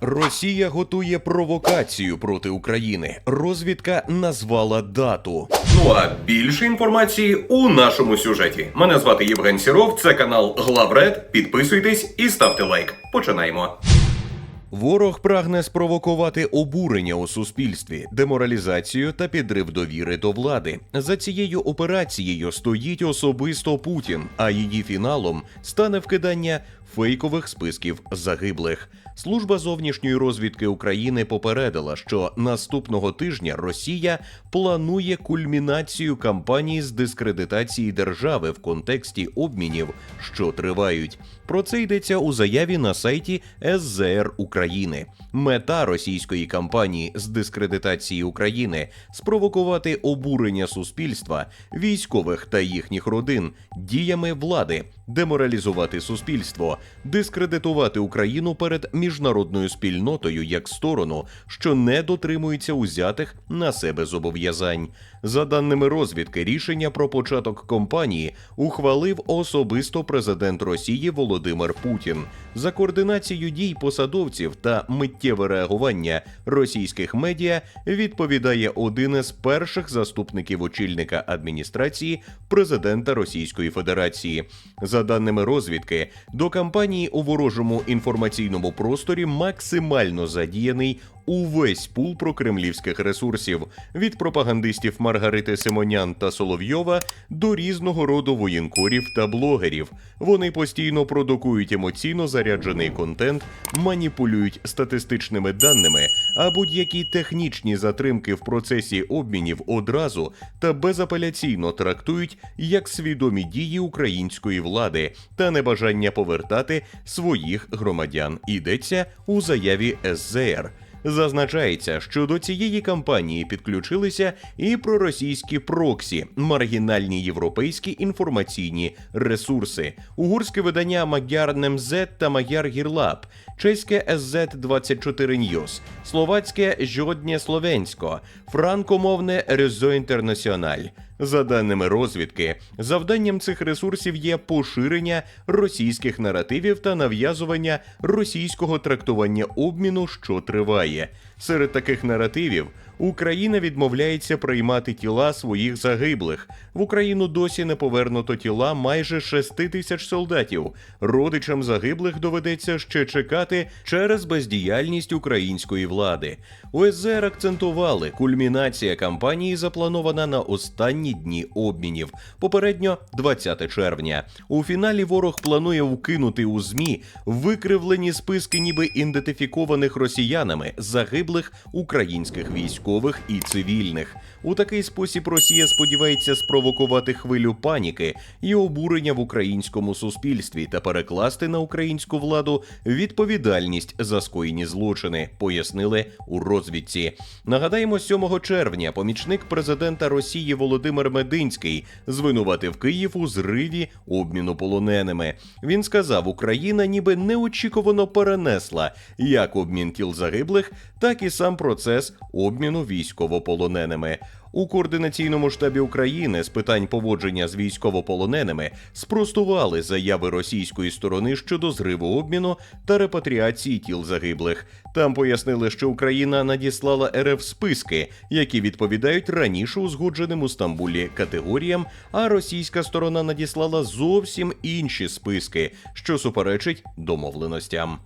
Росія готує провокацію проти України. Розвідка назвала дату. Ну а більше інформації у нашому сюжеті. Мене звати Євген Сіров, це канал Главред. Підписуйтесь і ставте лайк. Починаємо. Ворог прагне спровокувати обурення у суспільстві, деморалізацію та підрив довіри до влади. За цією операцією стоїть особисто Путін, а її фіналом стане вкидання фейкових списків загиблих. Служба зовнішньої розвідки України попередила, що наступного тижня Росія планує кульмінацію кампанії з дискредитації держави в контексті обмінів, що тривають. Про це йдеться у заяві на сайті СЗР України. Мета російської кампанії з дискредитації України спровокувати обурення суспільства, військових та їхніх родин діями влади, деморалізувати суспільство, дискредитувати Україну перед міжнародною спільнотою як сторону, що не дотримується узятих на себе зобов'язань. За даними розвідки, рішення про початок кампанії ухвалив особисто президент Росії Володимир Путін. За координацію дій посадовців та миттєве реагування російських медіа відповідає один із перших заступників очільника адміністрації президента Російської Федерації. За даними розвідки, до кампанії у ворожому інформаційному просторі максимально задіяний увесь пул прокремлівських ресурсів від пропагандистів Маргарити Симонян та Соловйова до різного роду воєнкорів та блогерів. Вони постійно продукують емоційно заряджений контент, маніпулюють статистичними даними, а будь-які технічні затримки в процесі обмінів одразу та безапеляційно трактують як свідомі дії української влади та небажання повертати своїх громадян. Йдеться у заяві СЗР. Зазначається, що до цієї кампанії підключилися і проросійські проксі, маргінальні європейські інформаційні ресурси, угорське видання Magyar Немзет та Magyar Гірлаб, чеське sz 24 News, словацьке Жоднє Словенсько, франкомовне Резо Інтернаціональ. За даними розвідки, завданням цих ресурсів є поширення російських наративів та нав'язування російського трактування обміну, що триває. Серед таких наративів Україна відмовляється приймати тіла своїх загиблих. В Україну досі не повернуто тіла майже 6 тисяч солдатів. Родичам загиблих доведеться ще чекати через бездіяльність української влади. ОСЗР акцентували, кульмінація кампанії запланована на останні дні обмінів. Попередньо 20 червня. У фіналі ворог планує вкинути у змі викривлені списки, ніби ідентифікованих росіянами загиблих українських військових і цивільних. У такий спосіб Росія сподівається спровокувати хвилю паніки і обурення в українському суспільстві та перекласти на українську владу відповідальність за скоєні злочини, пояснили у розвідці. Нагадаємо, 7 червня помічник президента Росії Володимир Мединський звинуватив Київ у зриві обміну полоненими. Він сказав, Україна ніби неочікувано перенесла як обмін тіл загиблих, так і сам процес обміну військовополоненими. У координаційному штабі України з питань поводження з військовополоненими спростували заяви російської сторони щодо зриву обміну та репатріації тіл загиблих. Там пояснили, що Україна надіслала РФ списки, які відповідають раніше узгодженим у Стамбулі категоріям, а російська сторона надіслала зовсім інші списки, що суперечить домовленостям.